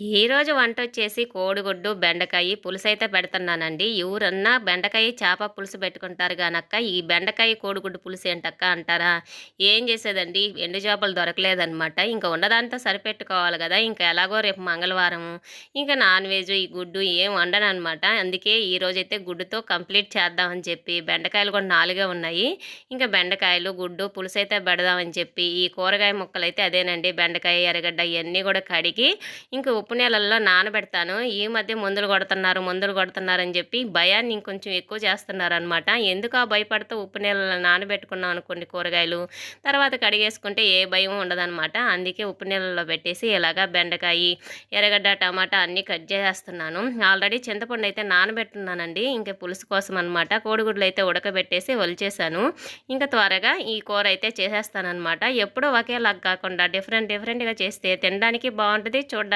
ఈరోజు వంట వచ్చేసి కోడిగుడ్డు బెండకాయ పులుసు అయితే పెడుతున్నానండి. ఎవరన్నా బెండకాయ చేప పులుసు పెట్టుకుంటారు కానక్క ఈ బెండకాయ కోడిగుడ్డు పులుసు ఏంటక్క అంటారా? ఏం చేసేదండి? ఎండు చేపలు దొరకలేదనమాట ఇంకా ఉన్నదాంతో సరిపెట్టుకోవాలి కదా ఇంకా ఎలాగో రేపు మంగళవారం ఇంకా నాన్ వెజ్ ఈ గుడ్డు ఏం వండను అనమాట అందుకే ఈరోజైతే గుడ్డుతో కంప్లీట్ చేద్దామని చెప్పి బెండకాయలు కూడా నాలుగే ఉన్నాయి. ఇంకా బెండకాయలు గుడ్డు పులుసు అయితే పెడదామని చెప్పి ఈ కూరగాయ ముక్కలు అయితే అదేనండి. బెండకాయ ఎర్రగడ్డ ఇవన్నీ కూడా కడిగి ఇంకా ఉప్పు నీళ్ళల్లో నానబెడతాను. ఈ మధ్య మందులు కొడుతున్నారు మందులు కొడుతున్నారని చెప్పి భయాన్ని ఇంకొంచెం ఎక్కువ చేస్తున్నారు అనమాట ఎందుకు ఆ భయపడితే ఉప్పు నీళ్ళలో నానబెట్టుకున్నాం అనుకోండి కూరగాయలు? తర్వాత కడిగేసుకుంటే ఏ భయం ఉండదనమాట అందుకే ఉప్పు నీళ్ళలో పెట్టేసి ఇలాగా బెండకాయ ఎర్రగడ్డ టమాటా అన్నీ కట్ చేసేస్తున్నాను. ఆల్రెడీ చింతపండు అయితే నానబెట్టున్నానండి. ఇంకా పులుసు కోసం అనమాట కోడిగుడ్లు అయితే ఉడకబెట్టేసి వలిచేసాను ఇంకా త్వరగా ఈ కూర అయితే చేసేస్తానమాట ఎప్పుడూ ఒకేలాగా కాకుండా డిఫరెంట్ డిఫరెంట్గా చేస్తే తినడానికి బాగుంటుంది చూడడానికి